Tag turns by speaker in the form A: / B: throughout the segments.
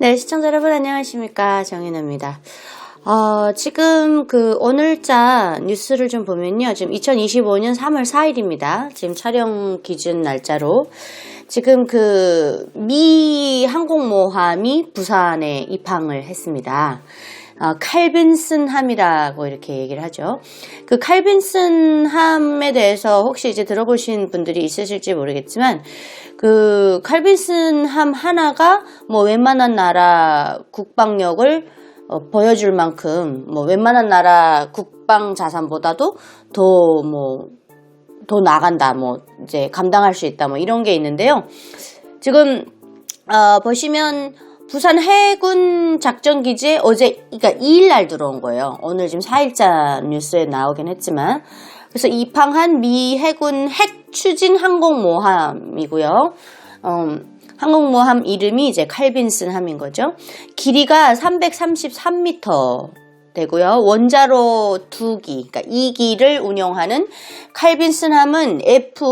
A: 네, 시청자 여러분 안녕하십니까. 정인아입니다. 어, 지금 그 오늘자 뉴스를 좀 보면요. 지금 2025년 3월 4일입니다. 지금 촬영 기준 날짜로. 지금 그 미 항공모함이 부산에 입항을 했습니다. 어, 칼빈슨 함이라고 이렇게 얘기를 하죠. 그 칼빈슨 함에 대해서 혹시 이제 들어보신 분들이 있으실지 모르겠지만, 그 칼빈슨 함 하나가 뭐 웬만한 나라 국방력을 어, 보여줄 만큼 뭐 웬만한 나라 국방 자산보다도 더 뭐 더 나간다 뭐 이제 감당할 수 있다 뭐 이런 게 있는데요. 지금 어, 보시면 부산 해군 작전 기지에 어제 그러니까 2일 날 들어온 거예요. 오늘 지금 4일자 뉴스에 나오긴 했지만 그래서 입항한 미 해군 핵 추진 항공모함이고요. 음, 항공모함 이름이 이제 칼빈슨 함인 거죠. 길이가 333m 되고요. 원자로 두 기, 그러니까 2기를 운영하는 칼빈슨 함은 F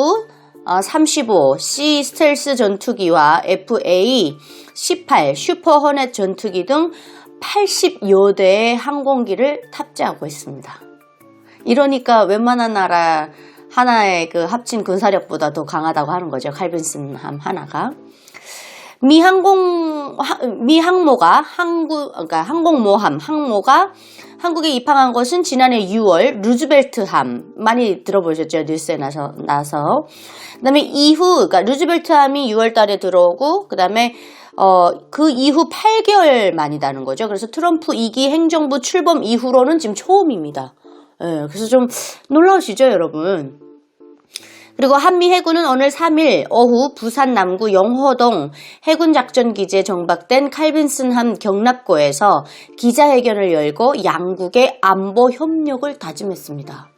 A: 35 C 스텔스 전투기와 FA 18 슈퍼 허넷 전투기 등 80여 대의 항공기를 탑재하고 있습니다. 이러니까 웬만한 나라 하나의 그 합친 군사력보다 더 강하다고 하는 거죠. 칼빈슨 함 하나가. 미 항공 미 항모가 한국 그러니까 항공모함 항모가 한국에 입항한 것은 지난해 6월 루즈벨트함 많이 들어보셨죠 뉴스에 나서 나서 그다음에 이후 그러니까 루즈벨트함이 6월달에 들어오고 그다음에 어, 그 이후 8개월 만이다는 거죠. 그래서 트럼프 2기 행정부 출범 이후로는 지금 처음입니다. 예, 그래서 좀 놀라우시죠, 여러분? 그리고 한미 해군은 오늘 3일 오후 부산 남구 영호동 해군작전기지에 정박된 칼빈슨함 경납고에서 기자회견을 열고 양국의 안보 협력을 다짐했습니다.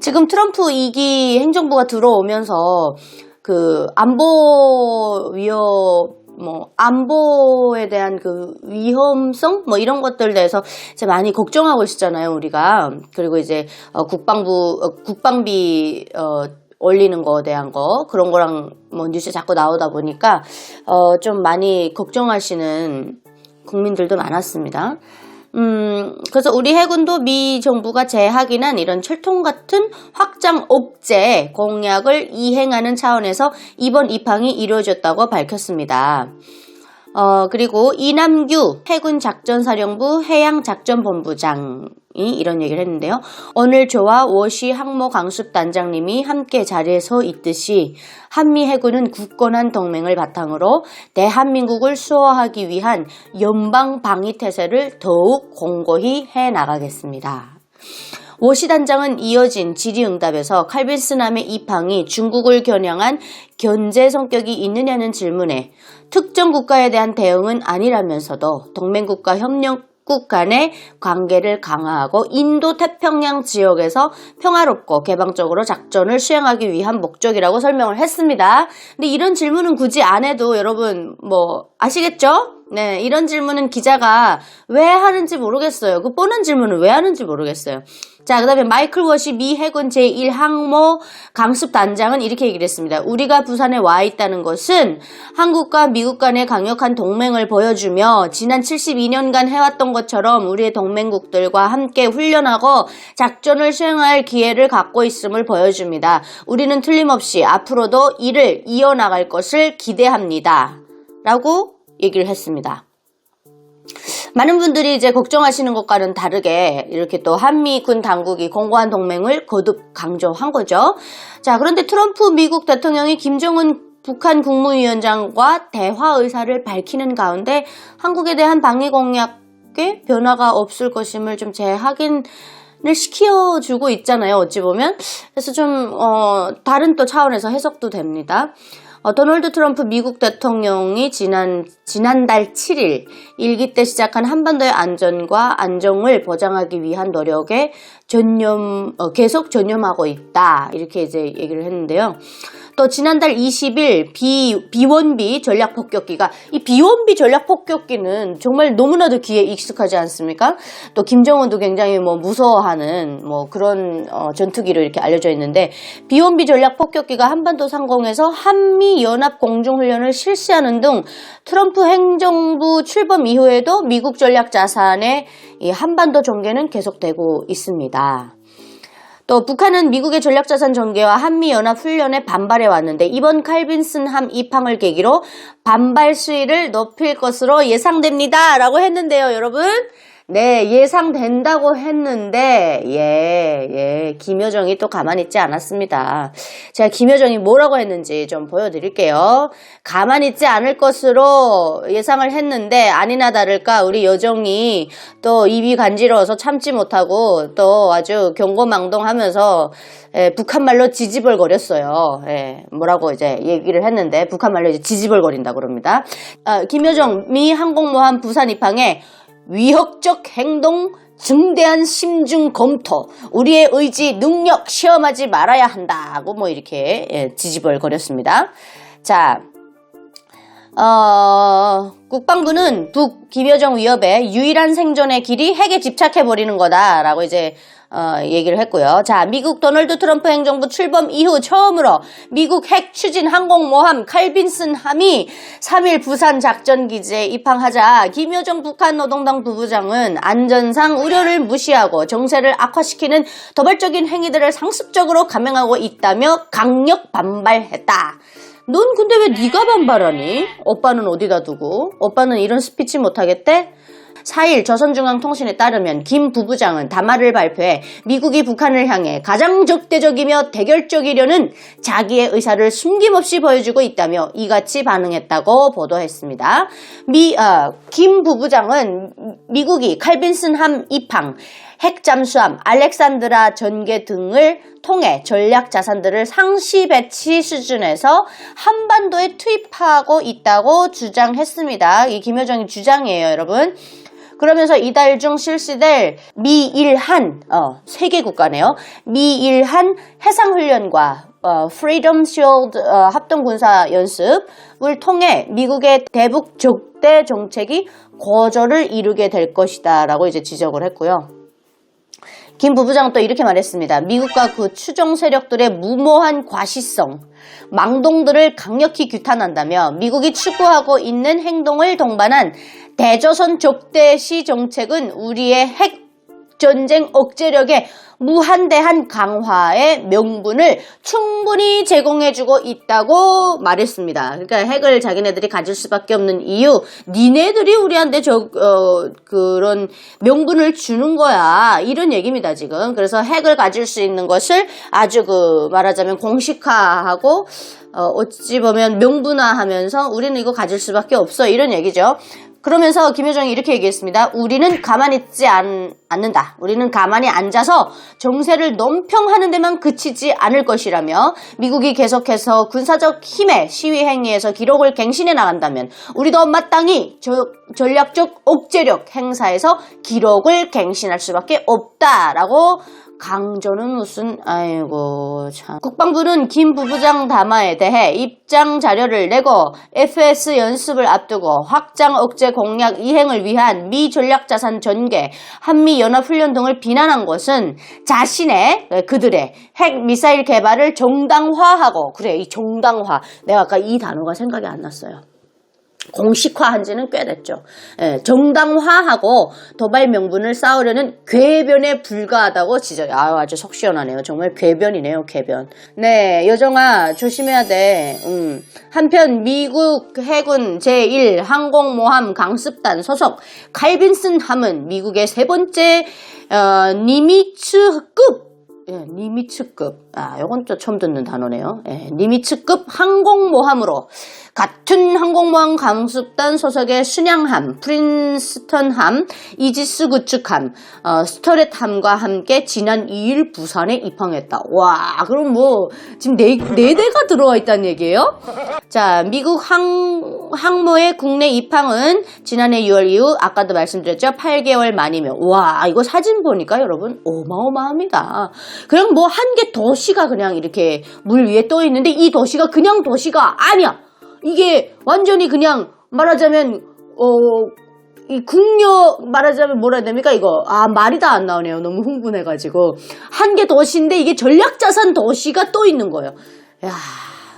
A: 지금 트럼프 2기 행정부가 들어오면서 그 안보 위협 뭐 안보에 대한 그 위험성 뭐 이런 것들 대해서 이제 많이 걱정하고 있었잖아요 우리가 그리고 이제 어, 국방부 어, 국방비 어, 올리는 거에 대한 거 그런 거랑 뭐 뉴스 자꾸 나오다 보니까 어, 좀 많이 걱정하시는 국민들도 많았습니다. 음, 그래서 우리 해군도 미 정부가 제하기난 이런 철통 같은 확장 억제 공약을 이행하는 차원에서 이번 입항이 이루어졌다고 밝혔습니다. 어, 그리고 이남규 해군 작전사령부 해양작전본부장이 이런 얘기를 했는데요. 오늘 저와 워시 항모 강습 단장님이 함께 자리에 서 있듯이 한미 해군은 굳건한 동맹을 바탕으로 대한민국을 수호하기 위한 연방 방위 태세를 더욱 공고히 해 나가겠습니다. 워시 단장은 이어진 질의응답에서 칼빈스남의 입항이 중국을 겨냥한 견제 성격이 있느냐는 질문에 특정 국가에 대한 대응은 아니라면서도 동맹국가 협력 국 간의 관계를 강화하고 인도 태평양 지역에서 평화롭고 개방적으로 작전을 수행하기 위한 목적이라고 설명을 했습니다. 근데 이런 질문은 굳이 안 해도 여러분 뭐 아시겠죠? 네, 이런 질문은 기자가 왜 하는지 모르겠어요. 그 뻔한 질문을 왜 하는지 모르겠어요. 자, 그 다음에 마이클 워시 미 해군 제1항모 강습 단장은 이렇게 얘기를 했습니다. 우리가 부산에 와 있다는 것은 한국과 미국 간의 강력한 동맹을 보여주며 지난 72년간 해왔던 것처럼 우리의 동맹국들과 함께 훈련하고 작전을 수행할 기회를 갖고 있음을 보여줍니다. 우리는 틀림없이 앞으로도 이를 이어나갈 것을 기대합니다. 라고 얘기를 했습니다. 많은 분들이 이제 걱정하시는 것과는 다르게 이렇게 또 한미 군 당국이 공고한 동맹을 거듭 강조한 거죠. 자, 그런데 트럼프 미국 대통령이 김정은 북한 국무위원장과 대화 의사를 밝히는 가운데 한국에 대한 방위 공약에 변화가 없을 것임을 좀 재확인 을 시켜주고 있잖아요. 어찌 보면. 그래서 좀, 어, 다른 또 차원에서 해석도 됩니다. 어, 도널드 트럼프 미국 대통령이 지난, 지난달 7일 일기 때 시작한 한반도의 안전과 안정을 보장하기 위한 노력에 전념 어, 계속 전념하고 있다 이렇게 이제 얘기를 했는데요. 또 지난달 20일 비 비원비 전략 폭격기가 이 비원비 전략 폭격기는 정말 너무나도 귀에 익숙하지 않습니까? 또 김정은도 굉장히 뭐 무서워하는 뭐 그런 어, 전투기로 이렇게 알려져 있는데 비원비 전략 폭격기가 한반도 상공에서 한미 연합 공중 훈련을 실시하는 등 트럼프 행정부 출범 이후에도 미국 전략 자산의 이 한반도 전개는 계속되고 있습니다. 또 북한은 미국의 전략자산 전개와 한미연합 훈련에 반발해 왔는데 이번 칼빈슨 함 입항을 계기로 반발 수위를 높일 것으로 예상됩니다. 라고 했는데요, 여러분. 네, 예상된다고 했는데, 예, 예, 김여정이 또 가만히 있지 않았습니다. 제가 김여정이 뭐라고 했는지 좀 보여드릴게요. 가만히 있지 않을 것으로 예상을 했는데, 아니나 다를까, 우리 여정이 또 입이 간지러워서 참지 못하고, 또 아주 경고망동 하면서, 예, 북한말로 지지벌거렸어요. 예, 뭐라고 이제 얘기를 했는데, 북한말로 이제 지지벌거린다 그럽니다. 아, 김여정 미 항공모함 부산 입항에 위협적 행동, 중대한 심중 검토, 우리의 의지, 능력 시험하지 말아야 한다고 뭐 이렇게 예, 지지벌거렸습니다. 자, 어, 국방부는 북 김여정 위협의 유일한 생존의 길이 핵에 집착해버리는 거다라고 이제 어, 얘기를 했고요. 자, 미국 도널드 트럼프 행정부 출범 이후 처음으로 미국 핵 추진 항공모함 칼빈슨 함이 3일 부산 작전기지에 입항하자 김여정 북한 노동당 부부장은 안전상 우려를 무시하고 정세를 악화시키는 도발적인 행위들을 상습적으로 감행하고 있다며 강력 반발했다. 넌 근데 왜 네가 반발하니? 오빠는 어디다 두고? 오빠는 이런 스피치 못하겠대? 4일 조선중앙통신에 따르면 김 부부장은 담화를 발표해 미국이 북한을 향해 가장 적대적이며 대결적이려는 자기의 의사를 숨김없이 보여주고 있다며 이같이 반응했다고 보도했습니다. 미, 어, 김 부부장은 미국이 칼빈슨 함 입항, 핵 잠수함, 알렉산드라 전개 등을 통해 전략 자산들을 상시 배치 수준에서 한반도에 투입하고 있다고 주장했습니다. 이 김여정의 주장이에요, 여러분. 그러면서 이달 중 실시될 미일한 어, 세계 국가네요. 미일한 해상 훈련과 어, Freedom Shield 어, 합동 군사 연습을 통해 미국의 대북 적대 정책이 거절을 이루게 될 것이다라고 이제 지적을 했고요. 김 부부장은 또 이렇게 말했습니다. 미국과 그 추종 세력들의 무모한 과시성, 망동들을 강력히 규탄한다며 미국이 추구하고 있는 행동을 동반한 대조선 적대시 정책은 우리의 핵 전쟁 억제력의 무한대한 강화의 명분을 충분히 제공해주고 있다고 말했습니다. 그러니까 핵을 자기네들이 가질 수밖에 없는 이유, 니네들이 우리한테 저 어, 그런 명분을 주는 거야 이런 얘기입니다 지금. 그래서 핵을 가질 수 있는 것을 아주 그 말하자면 공식화하고 어, 어찌 보면 명분화하면서 우리는 이거 가질 수밖에 없어 이런 얘기죠. 그러면서 김여정이 이렇게 얘기했습니다. 우리는 가만히 있지 않, 않는다. 우리는 가만히 앉아서 정세를 논평하는 데만 그치지 않을 것이라며 미국이 계속해서 군사적 힘의 시위 행위에서 기록을 갱신해 나간다면 우리도 마땅히 저, 전략적 억제력 행사에서 기록을 갱신할 수밖에 없다라고 강조는 무슨 아이고 참 국방부는 김 부부장 담화에 대해 입장 자료를 내고 FS 연습을 앞두고 확장 억제 공약 이행을 위한 미 전략 자산 전개, 한미 연합 훈련 등을 비난한 것은 자신의 그들의 핵 미사일 개발을 정당화하고 그래 이 정당화 내가 아까 이 단어가 생각이 안 났어요. 공식화한 지는 꽤 됐죠. 예, 정당화하고 도발 명분을 쌓으려는 궤변에 불과하다고 지적. 아, 아주 속 시원하네요. 정말 궤변이네요, 궤변. 네, 여정아 조심해야 돼. 음. 한편 미국 해군 제1 항공모함 강습단 소속 칼빈슨 함은 미국의 세 번째 어, 니미츠급, 예, 니미츠급 아, 요건 또 처음 듣는 단어네요. 예, 니미츠급 항공모함으로 같은 항공모함 강습단 소속의 순양함, 프린스턴함, 이지스 구축함, 어, 스터렛함과 함께 지난 2일 부산에 입항했다. 와, 그럼 뭐 지금 네, 네 대가 들어와 있다는 얘기예요? 자, 미국 항, 항모의 국내 입항은 지난해 6월 이후 아까도 말씀드렸죠. 8개월 만이면 와, 이거 사진 보니까 여러분 어마어마합니다. 그냥 뭐한 개 도시가 그냥 이렇게 물 위에 떠 있는데 이 도시가 그냥 도시가 아니야. 이게 완전히 그냥 말하자면 어이 국력 말하자면 뭐라 해야 됩니까? 이거. 아 말이 다 안 나오네요. 너무 흥분해가지고. 한 개 도시인데 이게 전략자산 도시가 또 있는 거예요. 야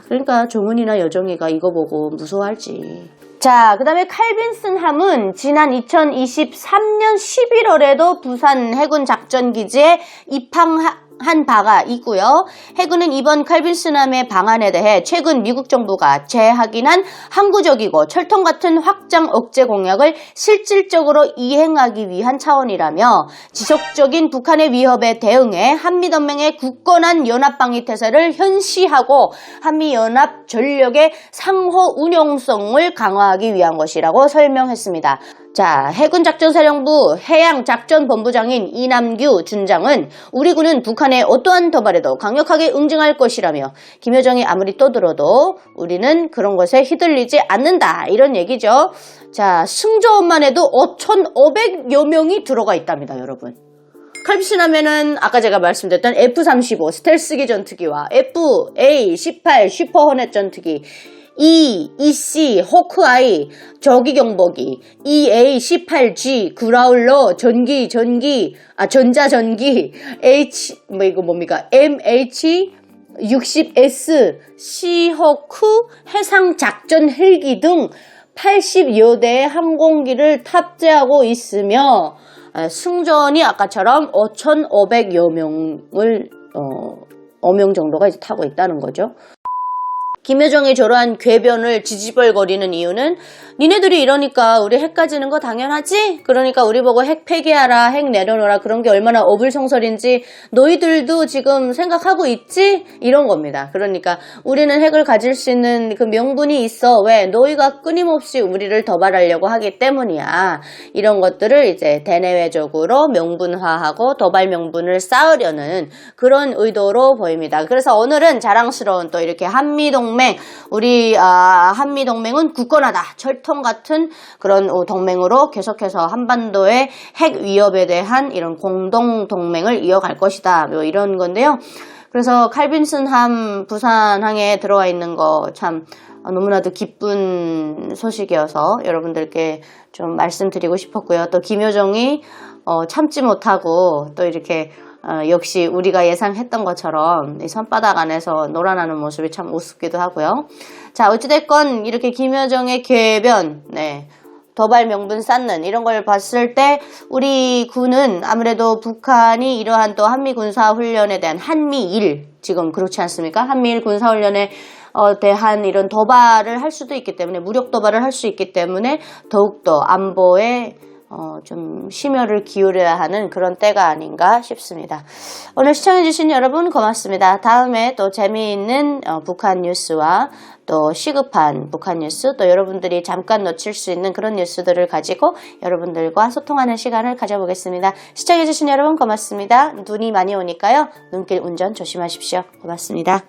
A: 그러니까 종은이나 여정이가 이거 보고 무서워할지. 자, 그 다음에 칼빈슨 함은 지난 2023년 11월에도 부산 해군 작전기지에 입항 한 바가 있고요. 해군은 이번 칼빈슨 함의 방안에 대해 최근 미국 정부가 재확인한 항구적이고 철통 같은 확장 억제 공약을 실질적으로 이행하기 위한 차원이라며 지속적인 북한의 위협에 대응해 한미동맹의 굳건한 연합방위 태세를 현시하고 한미연합 전력의 상호 운용성을 강화하기 위한 것이라고 설명했습니다. 자, 해군작전사령부 해양작전본부장인 이남규 준장은 우리 군은 북한의 어떠한 도발에도 강력하게 응징할 것이라며 김여정이 아무리 떠들어도 우리는 그런 것에 휘둘리지 않는다. 이런 얘기죠. 자, 승조원만 해도 5,500여 명이 들어가 있답니다, 여러분. 칼비신 하면은 아까 제가 말씀드렸던 F-35 스텔스 기 전투기와 FA-18 슈퍼 허넷 전투기 E, EC, 호크아이, 저기경보기, EA-18G, 그라울러, 전기, 전기, 아, 전자전기, H, 뭐 이거 뭡니까? MH, 60S, 시허크, 해상작전 헬기 등 80여 대의 항공기를 탑재하고 있으며 에, 승전이 아까처럼 5,500여 명을 어, 어명 정도가 이제 타고 있다는 거죠. 김여정이 저러한 궤변을 지지벌거리는 이유는 니네들이 이러니까 우리 핵 가지는 거 당연하지? 그러니까 우리 보고 핵 폐기하라, 핵 내려놓으라 그런 게 얼마나 어불성설인지 너희들도 지금 생각하고 있지? 이런 겁니다. 그러니까 우리는 핵을 가질 수 있는 그 명분이 있어. 왜? 너희가 끊임없이 우리를 도발하려고 하기 때문이야. 이런 것들을 이제 대내외적으로 명분화하고 도발 명분을 쌓으려는 그런 의도로 보입니다. 그래서 오늘은 자랑스러운 또 이렇게 한미동 동맹, 우리 아, 한미 동맹은 굳건하다. 철통 같은 그런 어, 동맹으로 계속해서 한반도의 핵 위협에 대한 이런 공동 동맹을 이어갈 것이다. 뭐 이런 건데요. 그래서 칼빈슨 함 부산항에 들어와 있는 거 참 너무나도 기쁜 소식이어서 여러분들께 좀 말씀드리고 싶었고요. 또 김효정이 어, 참지 못하고 또 이렇게 어, 역시 우리가 예상했던 것처럼 이 손바닥 안에서 놀아나는 모습이 참 우습기도 하고요. 자, 어찌됐건 이렇게 김여정의 궤변, 네. 도발 명분 쌓는 이런 걸 봤을 때 우리 군은 아무래도 북한이 이러한 또 한미 군사 훈련에 대한 한미일 지금 그렇지 않습니까? 한미일 군사 훈련에 어, 대한 이런 도발을 할 수도 있기 때문에 무력 도발을 할 수 있기 때문에 더욱더 안보에 어, 좀 심혈을 기울여야 하는 그런 때가 아닌가 싶습니다. 오늘 시청해주신 여러분 고맙습니다. 다음에 또 재미있는 어, 북한 뉴스와 또 시급한 북한 뉴스 또 여러분들이 잠깐 놓칠 수 있는 그런 뉴스들을 가지고 여러분들과 소통하는 시간을 가져보겠습니다. 시청해주신 여러분 고맙습니다. 눈이 많이 오니까요. 눈길 운전 조심하십시오. 고맙습니다.